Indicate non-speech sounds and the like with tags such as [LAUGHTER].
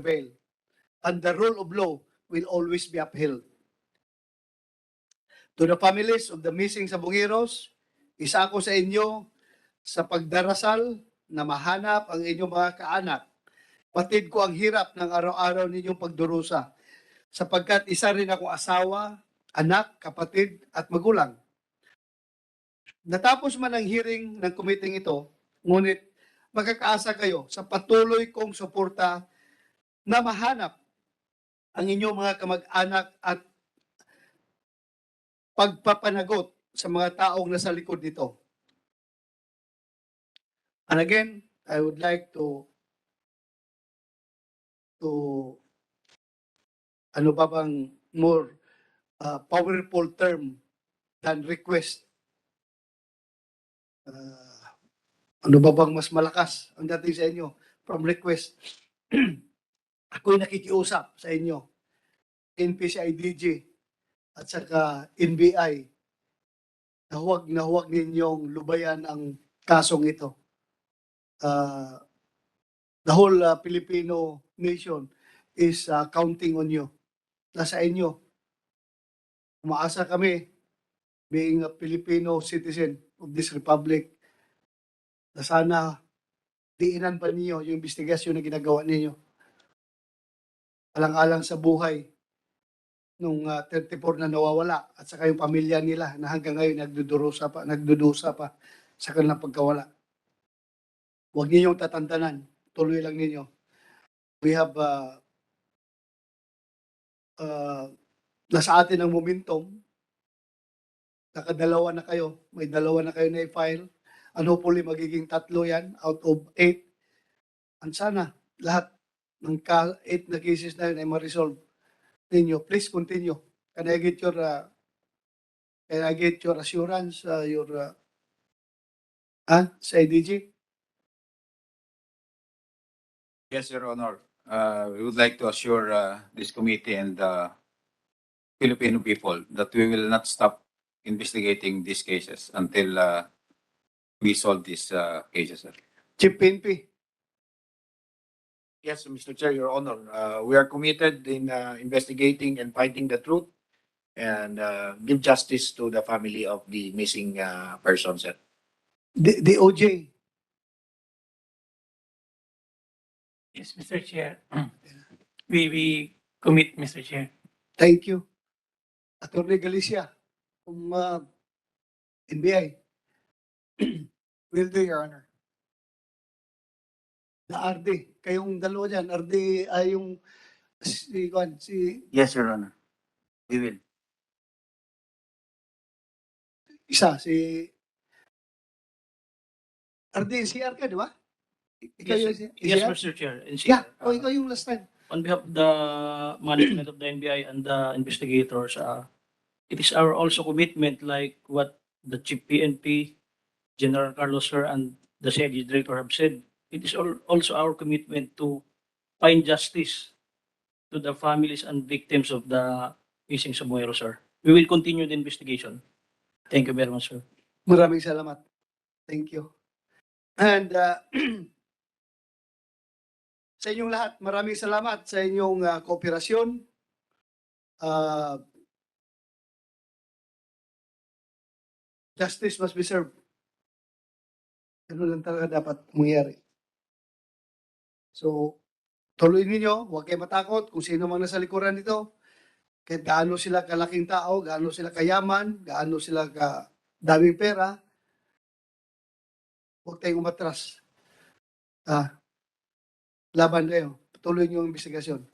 prevail. And the rule of law will always be upheld. To the families of the missing Sabongeros, isa ako sa inyo sa pagdarasal na mahanap ang inyong mga kaanak. Patid ko ang hirap ng araw-araw ninyong pagdurusa sapagkat isa rin ako asawa, anak, kapatid at magulang. Natapos man ang hearing ng committee ito, ngunit magkakaasa kayo sa patuloy kong suporta na mahanap ang inyong mga kamag-anak at pagpapanagot sa mga taong nasa likod nito. And again, I would like to to ano ba bang more uh, powerful term than request? Uh, ano ba bang mas malakas ang dating sa inyo from request? [CLEARS THROAT] Ako'y nakikiusap sa inyo, NPCIDG at saka NBI na huwag na huwag ninyong lubayan ang kasong ito. Uh, the whole uh, Filipino nation is uh, counting on you. Nasa inyo. Umaasa kami, being a Filipino citizen of this republic, na sana diinan pa ninyo yung investigasyon na ginagawa ninyo. Alang-alang sa buhay nung uh, 34 na nawawala at saka yung pamilya nila na hanggang ngayon nagdudurusa pa, nagdudusa pa sa kanilang pagkawala. Huwag ninyong tatantanan. Tuloy lang ninyo. We have uh, uh, nasa atin ang momentum. Nakadalawa na kayo. May dalawa na kayo na i-file. And hopefully magiging tatlo yan out of eight. And sana lahat ng eight na cases na yun ay ma-resolve ninyo. Please continue. Can I get your uh, can I get your assurance, uh, your uh, ah, sa IDG? Yes, Your Honor. Uh, we would like to assure uh, this committee and the Filipino people that we will not stop investigating these cases until uh, we solve these uh, cases. sir. Chief PNP. Yes, Mr. Chair, Your Honor, uh, we are committed in uh, investigating and finding the truth and uh, give justice to the family of the missing uh, person, sir. The, the OJ. Yes, Mr. Chair. [CLEARS THROAT] We, we commit, Mr. Chair. Thank you. Attorney Galicia, from uh, NBI. [CLEARS THROAT] Will do, Your Honor. Na RD. Kayong dalawa dyan. RD ay yung si, Juan, si Yes, Your Honor. We will. isa, si RD, CR ka, di ba? Ikaw Yes, yung sir. si- Yes, CR? Mr. Chair. And Yeah, uh, oh, ikaw yung last time. On behalf of the management of the NBI and the investigators, uh, it is our also commitment, like what the Chief PNP, General Carlos Sir, and the CID Director have said. It is al- also our commitment to find justice to the families and victims of the missing Samuero, sir. We will continue the investigation. Thank you very much, sir. Maraming salamat. Thank you. And uh, [CLEARS THROAT] sa inyong lahat, maraming salamat sa inyong uh, kooperasyon. Uh, justice must be served. Ano lang talaga dapat mangyari. So, tuloy ninyo, huwag kayo matakot kung sino man nasa likuran nito. Kahit gaano sila kalaking tao, gaano sila kayaman, gaano sila ka daming pera, huwag tayong umatras. Ah, laban kayo. Tuloy niyo ang investigasyon.